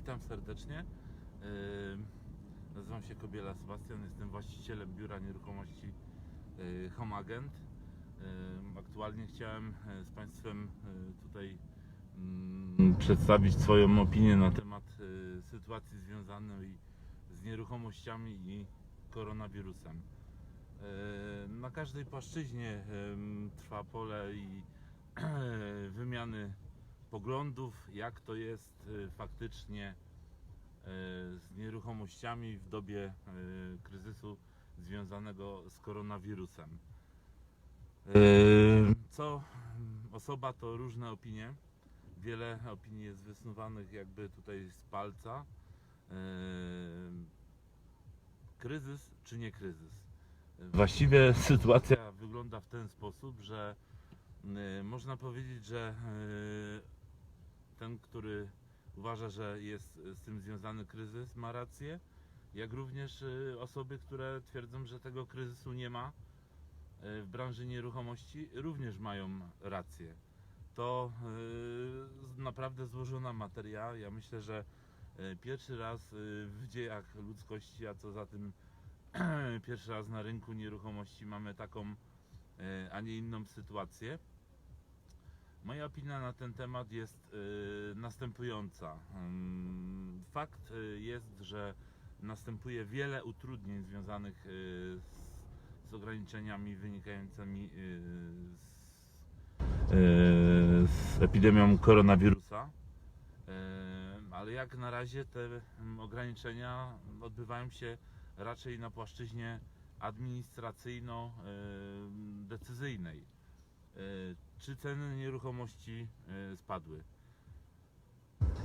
Witam serdecznie. Nazywam się Kobiela Sebastian, jestem właścicielem biura nieruchomości yy, Home Agent. Yy, Aktualnie chciałem yy, z Państwem yy, tutaj mm, przedstawić swoją opinię na temat sytuacji związanej z nieruchomościami i koronawirusem. Na każdej płaszczyźnie trwa pole i wymiany poglądów, jak to jest y, faktycznie y, z nieruchomościami w dobie y, kryzysu związanego z koronawirusem. Co osoba to różne opinie. Wiele opinii jest wysnuwanych jakby tutaj z palca. Kryzys czy nie kryzys? Właściwie sytuacja wygląda w ten sposób, że można powiedzieć, że ten, który uważa, że jest z tym związany kryzys, ma rację, jak również y, osoby, które twierdzą, że tego kryzysu nie ma y, w branży nieruchomości, również mają rację. To naprawdę złożona materia. Ja myślę, że pierwszy raz w dziejach ludzkości, a co za tym pierwszy raz na rynku nieruchomości mamy taką, a nie inną sytuację. Moja opinia na ten temat jest y, następująca. Ym, Fakt y, jest, że następuje wiele utrudnień związanych y, z, z ograniczeniami wynikającymi z, z epidemią koronawirusa. Ale jak na razie te mm, ograniczenia odbywają się raczej na płaszczyźnie administracyjno-decyzyjnej. Y, czy ceny nieruchomości e, spadły.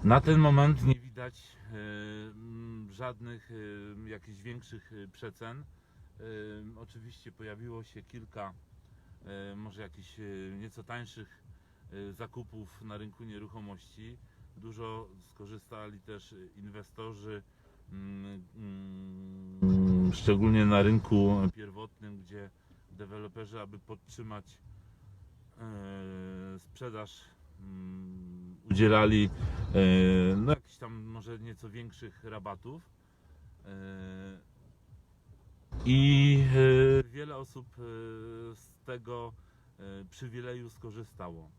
Na ten moment nie widać e, żadnych e, jakichś większych e, przecen. E, Oczywiście pojawiło się kilka e, może jakichś e, nieco tańszych e, zakupów na rynku nieruchomości. Dużo skorzystali też e, inwestorzy, mm, mm, szczególnie na rynku pierwotnym, gdzie deweloperzy, aby podtrzymać e, sprzedaż mm, udzielali e, no jakichś tam może nieco większych rabatów e, i e, wiele osób e, z tego e, przywileju skorzystało.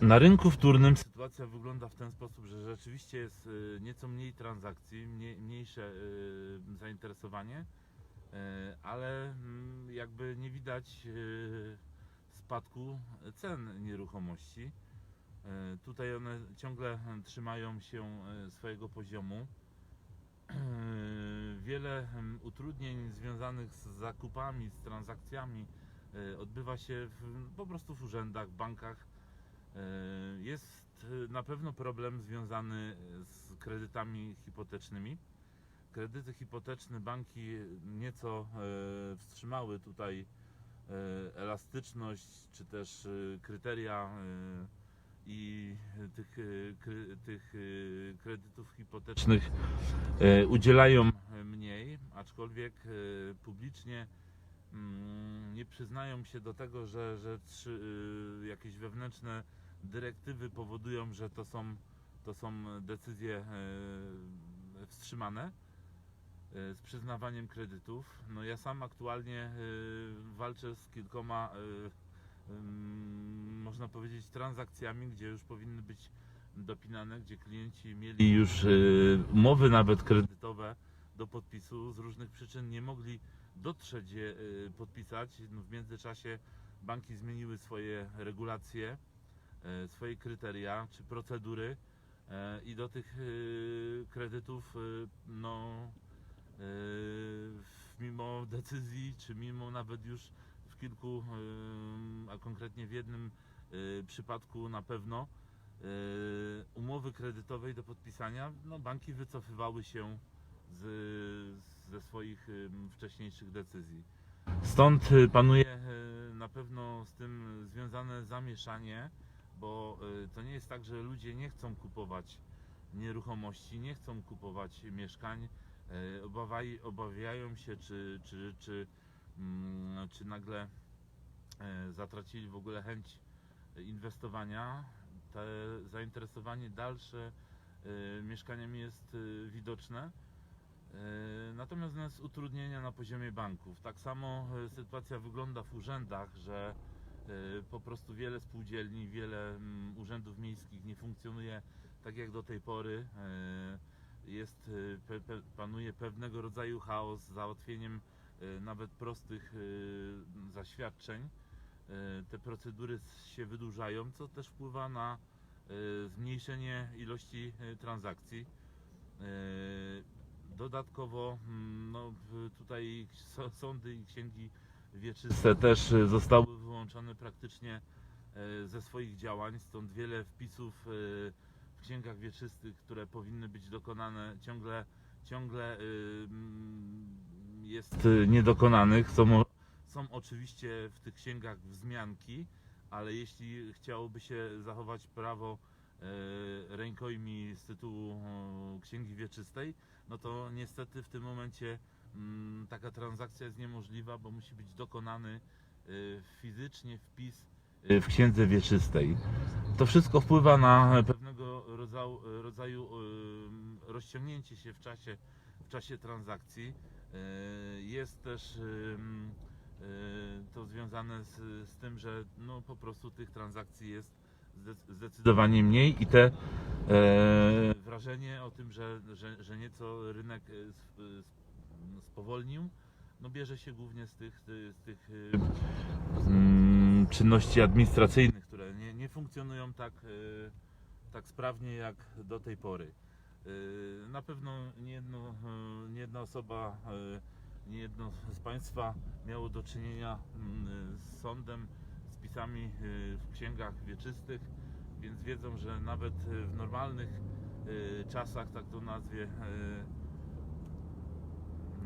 Na rynku wtórnym sytuacja wygląda w ten sposób, że rzeczywiście jest e, nieco mniej transakcji, mniej, mniejsze e, zainteresowanie, E, ale mm, jakby nie widać e, spadku cen nieruchomości. E, Tutaj one ciągle e, trzymają się e, swojego poziomu. E, Wiele em, utrudnień związanych z zakupami, z transakcjami e, odbywa się w, po prostu w urzędach, bankach. E, Jest e, na pewno problem związany z kredytami hipotecznymi kredyty hipoteczne banki nieco e, wstrzymały tutaj e, elastyczność czy też e, kryteria i tych, tych kredytów hipotecznych udzielają mniej, aczkolwiek publicznie mm, nie przyznają się do tego, że, że trzy, jakieś wewnętrzne dyrektywy powodują, że to są, to są decyzje wstrzymane z przyznawaniem kredytów. No ja sam aktualnie e, walczę z kilkoma, ym, można powiedzieć, transakcjami, gdzie już powinny być dopinane, gdzie klienci mieli już umowy nawet kredytowe do podpisu, z różnych przyczyn nie mogli dotrzeć je podpisać. No w międzyczasie banki zmieniły swoje regulacje, swoje kryteria czy procedury i do tych kredytów no mimo decyzji, czy mimo nawet już w kilku, yy, a konkretnie w jednym yy, przypadku na pewno, yy, umowy kredytowej do podpisania, no banki wycofywały się z, ze swoich yy, wcześniejszych decyzji. Stąd yy, panuje yy, na pewno z tym związane zamieszanie, bo yy, to nie jest tak, że ludzie nie chcą kupować nieruchomości, nie chcą kupować mieszkań, obawaj, obawiają się, czy, czy, czy, mm, czy nagle e, zatracili w ogóle chęć inwestowania. te zainteresowanie dalsze mieszkaniami jest widoczne. Natomiast jest utrudnienia na poziomie banków. Tak samo sytuacja wygląda w urzędach, że po prostu wiele spółdzielni, wiele mm, urzędów miejskich nie funkcjonuje tak jak do tej pory. Jest, y, pe, pe, panuje pewnego rodzaju chaos z załatwieniem y, nawet prostych y, zaświadczeń. Te procedury się wydłużają, co też wpływa na zmniejszenie ilości transakcji. Dodatkowo mm, no, tutaj sądy i księgi wieczyste też zostały wyłączone praktycznie ze swoich działań, stąd wiele wpisów księgach wieczystych, które powinny być dokonane ciągle, ciągle jest niedokonanych. Są, są oczywiście w tych księgach wzmianki, ale jeśli chciałoby się zachować prawo e, rękojmi z tytułu księgi wieczystej, no to niestety w tym momencie taka transakcja jest niemożliwa, bo musi być dokonany e, fizycznie wpis w księdze wieczystej. To wszystko wpływa na pewnego rodzaju, rodzaju e, rozciągnięcie się w czasie, w czasie transakcji. E, Jest też e, to związane z, z tym, że no, po prostu tych transakcji jest zdec- zdecydowanie mniej i te e, wrażenie o tym, że, że, że nieco rynek e, sp- sp- spowolnił, no bierze się głównie z tych, z tych e, czynności administracyjnych, które nie, nie funkcjonują tak, e, tak sprawnie jak do tej pory. E, Na pewno nie, jedno, e, nie jedna osoba, nie jedno z Państwa miało do czynienia mm, z sądem, z pisami w księgach wieczystych, więc wiedzą, że nawet w normalnych czasach, tak to nazwie,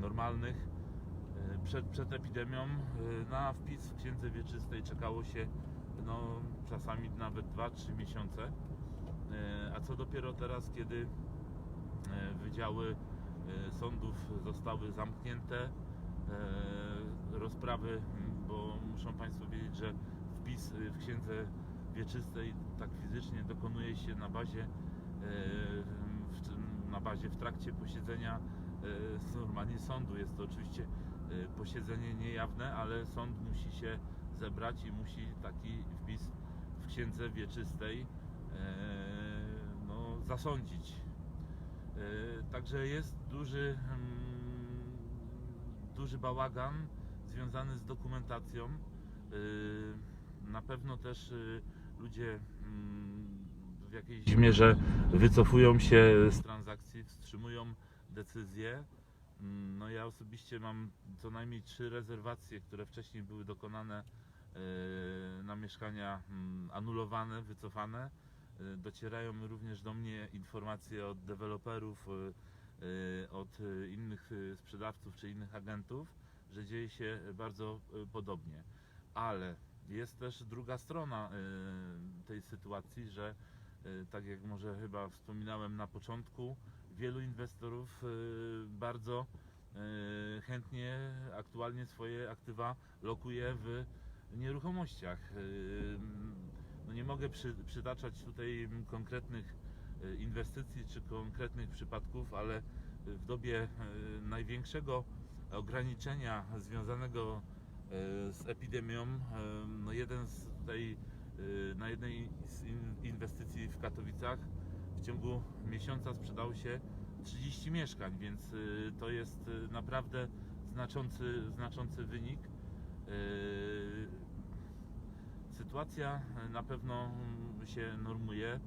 normalnych, przed, przed epidemią e, na wpis w księdze wieczystej czekało się no, czasami nawet 2-3 miesiące. E, A co dopiero teraz, kiedy e, wydziały sądów zostały zamknięte, rozprawy, bo muszą Państwo wiedzieć, że wpis w księdze wieczystej tak fizycznie dokonuje się na bazie, na bazie w trakcie posiedzenia normalnie sądu. Jest to oczywiście posiedzenie niejawne, ale sąd musi się zebrać i musi taki wpis w księdze wieczystej e, no, zasądzić. E, Także jest duży, mm, duży bałagan związany z dokumentacją. E, Na pewno też e, ludzie mm, w jakiejś mierze wycofują się z transakcji, wstrzymują decyzje. Mm, No ja osobiście mam co najmniej trzy rezerwacje, które wcześniej były dokonane e, na mieszkania mm, anulowane, wycofane. E, Docierają również do mnie informacje od deweloperów, e, od innych sprzedawców czy innych agentów, że dzieje się bardzo podobnie. Ale jest też druga strona tej sytuacji, że tak jak może chyba wspominałem na początku, wielu inwestorów e, bardzo e, chętnie aktualnie swoje aktywa lokuje w nieruchomościach. E, No nie mogę przy, przytaczać tutaj konkretnych inwestycji czy konkretnych przypadków, ale w dobie największego ograniczenia związanego z epidemią, no jeden z tutaj na jednej z in- inwestycji w Katowicach ciągu miesiąca sprzedało się 30 mieszkań, więc y, to jest y, naprawdę znaczący, znaczący wynik. Y, Sytuacja na pewno się normuje.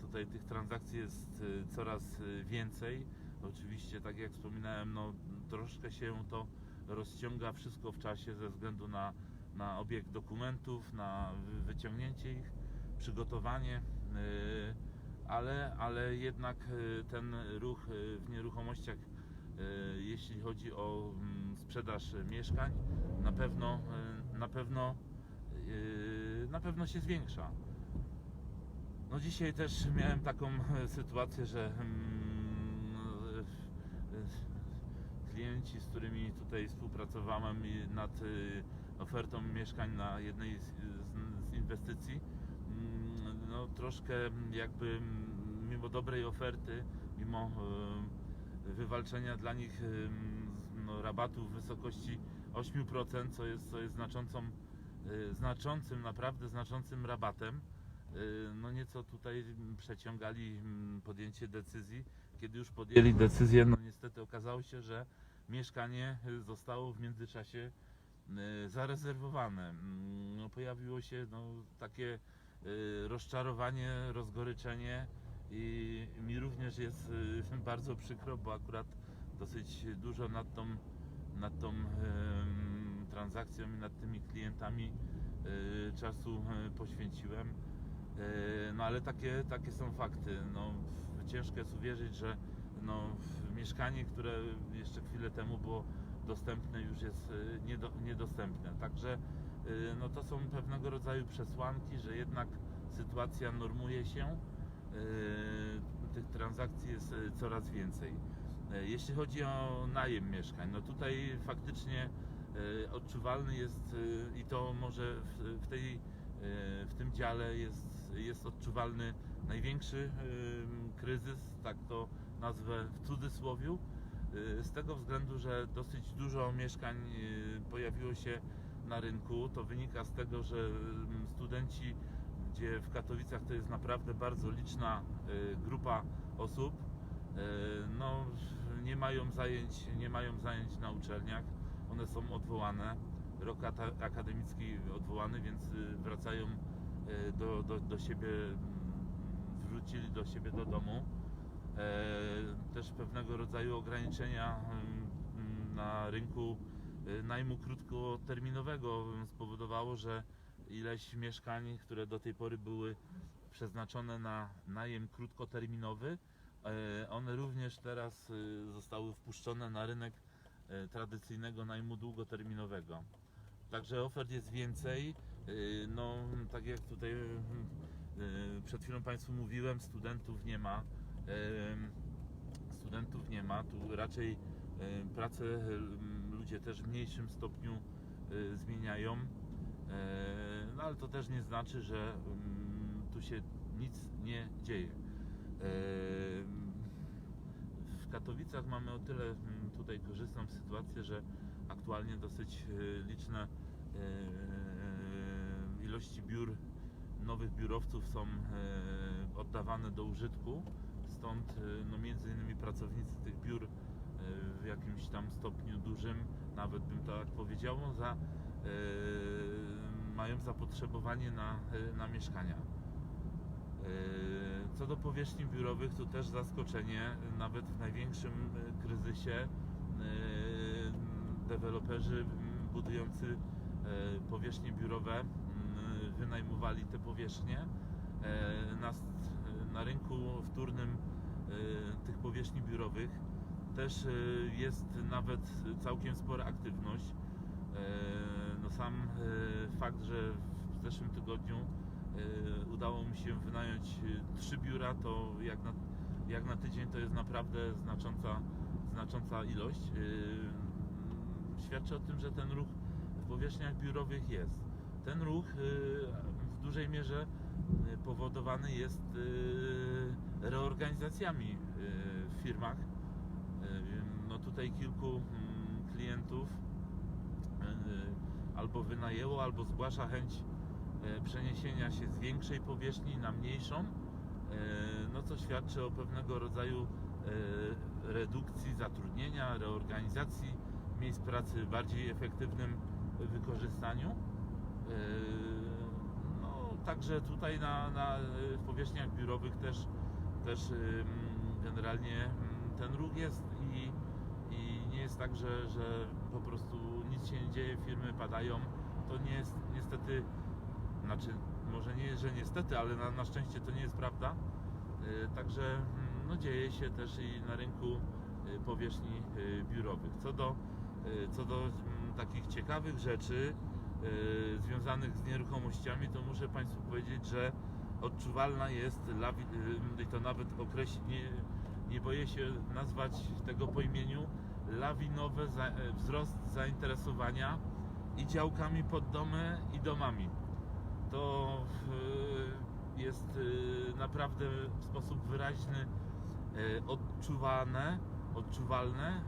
Tutaj tych transakcji jest coraz więcej. Oczywiście, tak jak wspominałem, no, troszkę się to rozciąga wszystko w czasie ze względu na, na obieg dokumentów, na wy- wyciągnięcie ich, przygotowanie. Ale, ale jednak y, ten ruch y, w nieruchomościach, y, jeśli chodzi o mm, sprzedaż mieszkań, na pewno, na pewno, na pewno się zwiększa. No dzisiaj też miałem taką e, sytuację, że mm, e, e, klienci, z którymi tutaj współpracowałem nad ofertą mieszkań na jednej z, inwestycji, no troszkę mm, jakby mm, mimo dobrej oferty, mimo e, wywalczenia dla nich e, no, rabatu w wysokości 8%, co jest, co jest znaczącą, e, znaczącym, naprawdę znaczącym rabatem, no nieco tutaj przeciągali mm, podjęcie decyzji. Kiedy już podjęli decyzję, no niestety okazało się, że mieszkanie zostało w międzyczasie zarezerwowane. Mm, No, pojawiło się no, takie rozczarowanie, rozgoryczenie i mi również jest e, bardzo przykro, bo akurat dosyć dużo nad tą, nad tą transakcją i nad tymi klientami e, czasu poświęciłem. No ale takie, takie są fakty. No, ciężko jest uwierzyć, że no, mieszkanie, które jeszcze chwilę temu było dostępne, już jest niedo, niedostępne. Także no, to są pewnego rodzaju przesłanki, że jednak sytuacja normuje się. E, Tych transakcji jest e, coraz więcej. Jeśli chodzi o najem mieszkań, no tutaj faktycznie odczuwalny jest i to może w, tej, w tym dziale jest, jest odczuwalny największy kryzys, tak to nazwę w cudzysłowiu, z tego względu, że dosyć dużo mieszkań pojawiło się na rynku. To wynika z tego, że mm, studenci, gdzie w Katowicach to jest naprawdę bardzo liczna e, grupa osób, e, no, nie mają zajęć, nie mają zajęć na uczelniach, one są odwołane, rok akademicki odwołany, więc y, wracają y, do, do, do siebie, mm, wrócili do siebie do domu. E, Też pewnego rodzaju ograniczenia mm, na rynku y, najmu krótkoterminowego spowodowało, że ileś mieszkań, które do tej pory były przeznaczone na najem krótkoterminowy, e, one również teraz y, zostały wpuszczone na rynek tradycyjnego najmu długoterminowego. Także ofert jest więcej. Y, No, tak jak tutaj y, y, przed chwilą Państwu mówiłem, studentów nie ma. Studentów nie ma. Tu raczej y, pracę y, ludzie też w mniejszym stopniu y, zmieniają. E, No ale to też nie znaczy, że mm, tu się nic nie dzieje. Em, w Katowicach mamy o tyle mm, tutaj korzystną sytuację, że aktualnie dosyć e, liczne e, ilości biur, nowych biurowców są e, oddawane do użytku. Stąd e, no, między innymi pracownicy tych biur e, w jakimś tam stopniu dużym, nawet bym tak powiedział, za, e, mają zapotrzebowanie na, e, na mieszkania. E, Co do powierzchni biurowych, to też zaskoczenie. Nawet w największym kryzysie deweloperzy budujący powierzchnie biurowe wynajmowali te powierzchnie. Na, na rynku wtórnym tych powierzchni biurowych też e, jest nawet całkiem spora aktywność. E, No sam e, fakt, że w zeszłym tygodniu udało mi się wynająć trzy biura, to jak na, jak na tydzień to jest naprawdę znacząca, znacząca ilość. Świadczy o tym, że ten ruch w powierzchniach biurowych jest. Ten ruch w dużej mierze powodowany jest reorganizacjami w firmach. Tutaj kilku mm, klientów e, albo wynajęło, albo zgłasza chęć e, przeniesienia się z większej powierzchni na mniejszą, e, no co świadczy o pewnego rodzaju redukcji zatrudnienia, reorganizacji miejsc pracy, bardziej efektywnym wykorzystaniu. No, także tutaj na, na powierzchniach biurowych też, też generalnie ten ruch jest i, jest tak, że, że po prostu nic się nie dzieje, firmy padają. To nie jest niestety, znaczy może nie, że niestety, ale na, na szczęście to nie jest prawda. E, Także mm, no, dzieje się też i na rynku e, powierzchni e, biurowych. Co do, co do mm, takich ciekawych rzeczy związanych z nieruchomościami, to muszę Państwu powiedzieć, że odczuwalna jest, i to nawet określ, nie, nie boję się nazwać tego po imieniu, lawinowy e, wzrost zainteresowania i działkami pod domy i domami. To e, jest y, naprawdę w sposób wyraźny odczuwane, odczuwalne.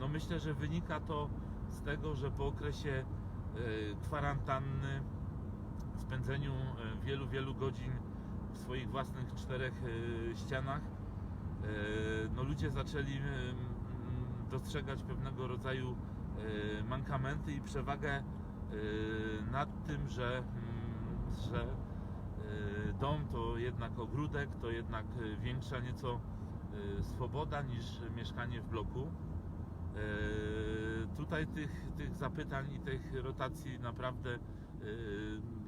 No myślę, że wynika to z tego, że po okresie kwarantanny, spędzeniu wielu, wielu godzin w swoich własnych czterech ścianach, no ludzie zaczęli dostrzegać pewnego rodzaju y, mankamenty i przewagę y, nad tym, że, mm, że y, dom to jednak ogródek, to jednak większa nieco swoboda niż mieszkanie w bloku. Tutaj tych, tych zapytań i tych rotacji naprawdę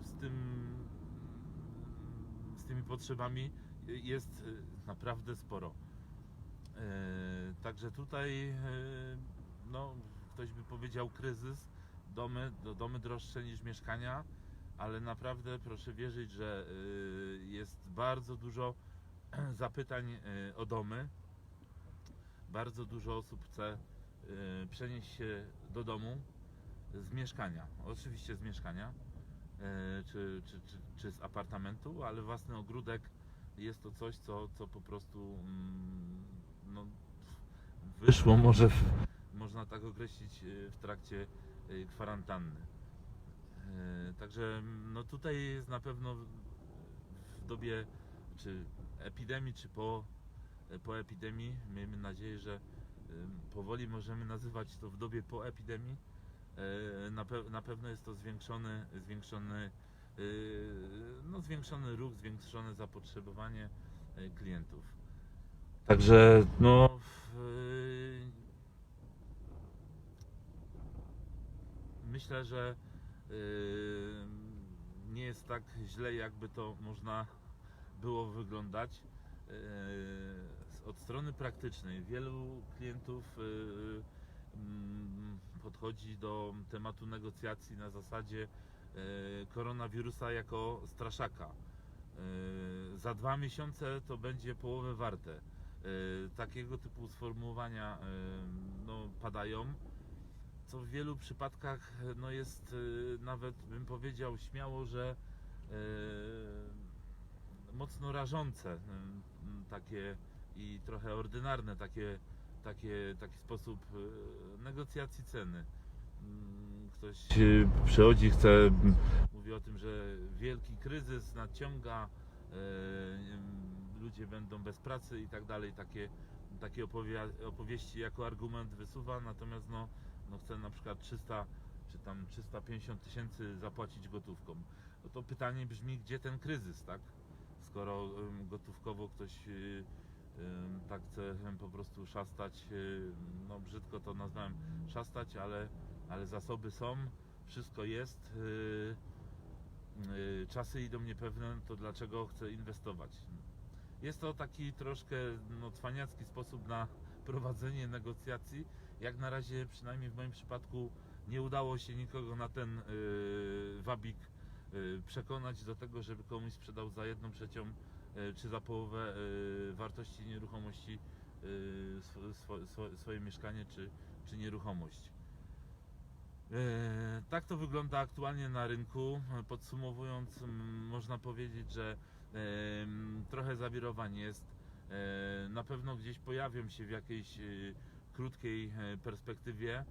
z tym z tymi potrzebami jest naprawdę sporo. Y, Także tutaj y, no, ktoś by powiedział kryzys, domy, do- domy droższe niż mieszkania, ale naprawdę proszę wierzyć, że y, jest bardzo dużo zapytań o domy. Bardzo dużo osób chce przenieść się do domu z mieszkania. Oczywiście z mieszkania czy, czy, czy, czy z apartamentu, ale własny ogródek jest to coś, co, co po prostu mm, no, wyszło może w, można tak określić y, w trakcie y, kwarantanny. Y, Także no tutaj jest na pewno w- dobie czy epidemii, czy po, po epidemii, miejmy nadzieję, że powoli możemy nazywać to w dobie po epidemii. Na, pe- na pewno jest to zwiększony, zwiększony, no zwiększony ruch, zwiększone zapotrzebowanie klientów. Także no w- myślę, że y, nie jest tak źle, jakby to można było wyglądać. Y, Od strony praktycznej wielu klientów y, podchodzi do tematu negocjacji na zasadzie y, koronawirusa jako straszaka. Y, Za dwa miesiące to będzie połowę warte. Y, Takiego typu sformułowania y, no, padają co w wielu przypadkach no jest e, nawet bym powiedział śmiało, że mocno rażące takie i trochę ordynarne takie, takie, taki sposób negocjacji ceny. Mm, Ktoś przychodzi, chce, mówi o tym, że wielki kryzys nadciąga, ludzie będą bez pracy i tak dalej, takie, takie opowieści jako argument wysuwa, natomiast no, no chce na przykład 300 czy tam 350 tysięcy zapłacić gotówką, no to pytanie brzmi, gdzie ten kryzys, tak? Skoro gotówkowo ktoś y, tak chce po prostu szastać, y, no brzydko to nazwałem szastać, ale, ale zasoby są, wszystko jest, y, czasy idą niepewne, to dlaczego chcę inwestować? Jest to taki troszkę no, cwaniacki sposób na prowadzenie negocjacji. Jak na razie, przynajmniej w moim przypadku, nie udało się nikogo na ten y, wabik y, przekonać do tego, żeby komuś sprzedał za jedną trzecią y, czy za połowę y, wartości nieruchomości y, swo, swo, swo, swoje mieszkanie czy, czy nieruchomość. E, Tak to wygląda aktualnie na rynku. Podsumowując, można powiedzieć, że trochę zawirowań jest. Na pewno gdzieś pojawią się w jakiejś e, krótkiej e, perspektywie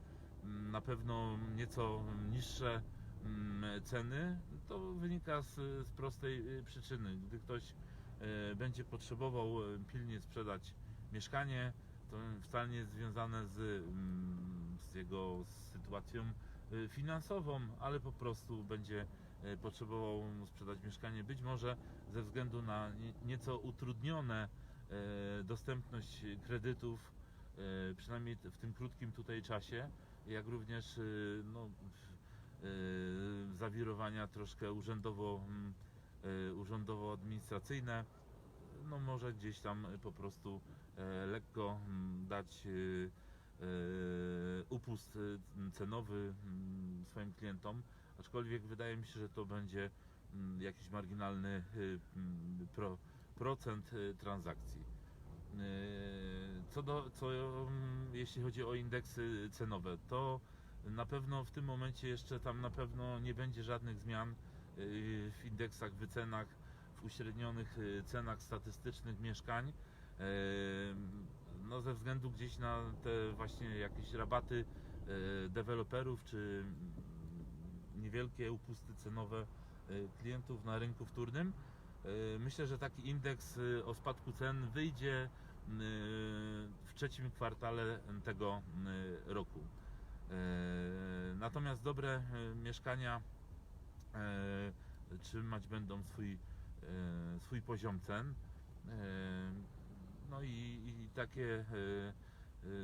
m, na pewno nieco niższe m, ceny. To wynika z, z prostej e, przyczyny. Gdy ktoś e, będzie potrzebował e, pilnie sprzedać mieszkanie, to wcale nie jest związane z, mm, z jego sytuacją y, finansową, ale po prostu będzie y, potrzebował sprzedać mieszkanie, być może ze względu na nie- nieco utrudnione y, dostępność kredytów, y, przynajmniej w tym krótkim tutaj czasie, jak również y, no, y, zawirowania troszkę urzędowo, mm, y, urzędowo-administracyjne, no może gdzieś tam y, po prostu e, lekko mm, dać y, upust y, cenowy mm, swoim klientom, aczkolwiek wydaje mi się, że to będzie mm, jakiś marginalny y, mm, pro, procent y, transakcji. Y, Co do, co, mm, jeśli chodzi o indeksy cenowe, to na pewno w tym momencie jeszcze tam na pewno nie będzie żadnych zmian w indeksach, wycenach, w uśrednionych cenach statystycznych mieszkań. No ze względu gdzieś na te właśnie jakieś rabaty deweloperów czy niewielkie upusty cenowe e, klientów na rynku wtórnym. E, Myślę, że taki indeks e, o spadku cen wyjdzie w trzecim kwartale tego roku. Natomiast dobre mieszkania trzymać będą swój, swój poziom cen. No i, i takie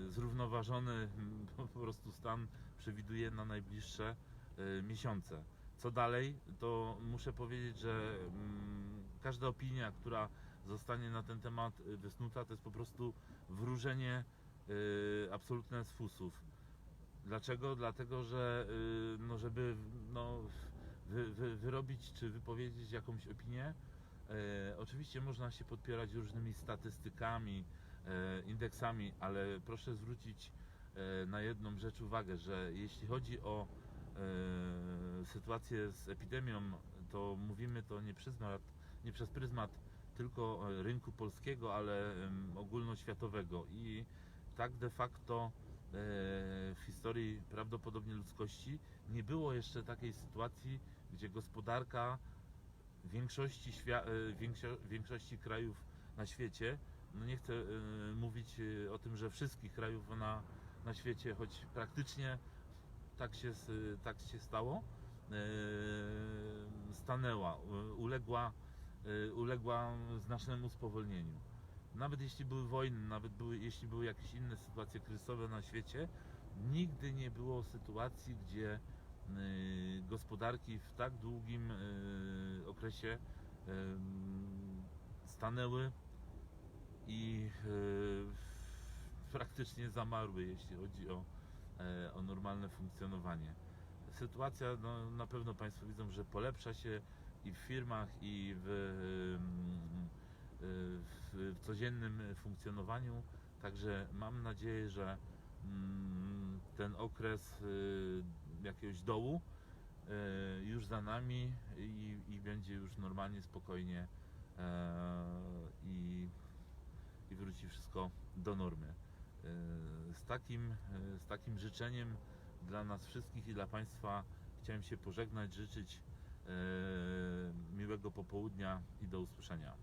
zrównoważony po prostu stan przewiduję na najbliższe miesiące. Co dalej, to muszę powiedzieć, że mm, każda opinia, która zostanie na ten temat e, wysnuta, to jest po prostu wróżenie e, absolutne z fusów. Dlaczego? Dlatego, że y, no, żeby no, wy, wy, wyrobić czy wypowiedzieć jakąś opinię, e, oczywiście można się podpierać różnymi statystykami, e, indeksami, ale proszę zwrócić e, na jedną rzecz uwagę, że jeśli chodzi o sytuację z epidemią, to mówimy to nie, pryzmat, nie przez pryzmat tylko e, rynku polskiego, ale ogólnoświatowego. I tak de facto e, w historii prawdopodobnie ludzkości nie było jeszcze takiej sytuacji, gdzie gospodarka większości, e, większości krajów na świecie, no nie chcę e, mówić e, o tym, że wszystkich krajów na, na świecie, choć praktycznie tak się, tak się stało, e, stanęła, e, uległa, e, uległa znacznemu spowolnieniu. Nawet jeśli były wojny, nawet były, jeśli były jakieś inne sytuacje kryzysowe na świecie, nigdy nie było sytuacji, gdzie gospodarki w tak długim okresie stanęły i praktycznie zamarły, jeśli chodzi o, o normalne funkcjonowanie. Sytuacja, no, na pewno Państwo widzą, że polepsza się i w firmach, i w, y, w, w codziennym funkcjonowaniu. Także mam nadzieję, że mm, ten okres y, jakiegoś dołu już za nami i, i będzie już normalnie, spokojnie e, i, i wróci wszystko do normy. E, Z takim, e, z takim życzeniem dla nas wszystkich i dla Państwa chciałem się pożegnać, życzyć e, miłego popołudnia i do usłyszenia.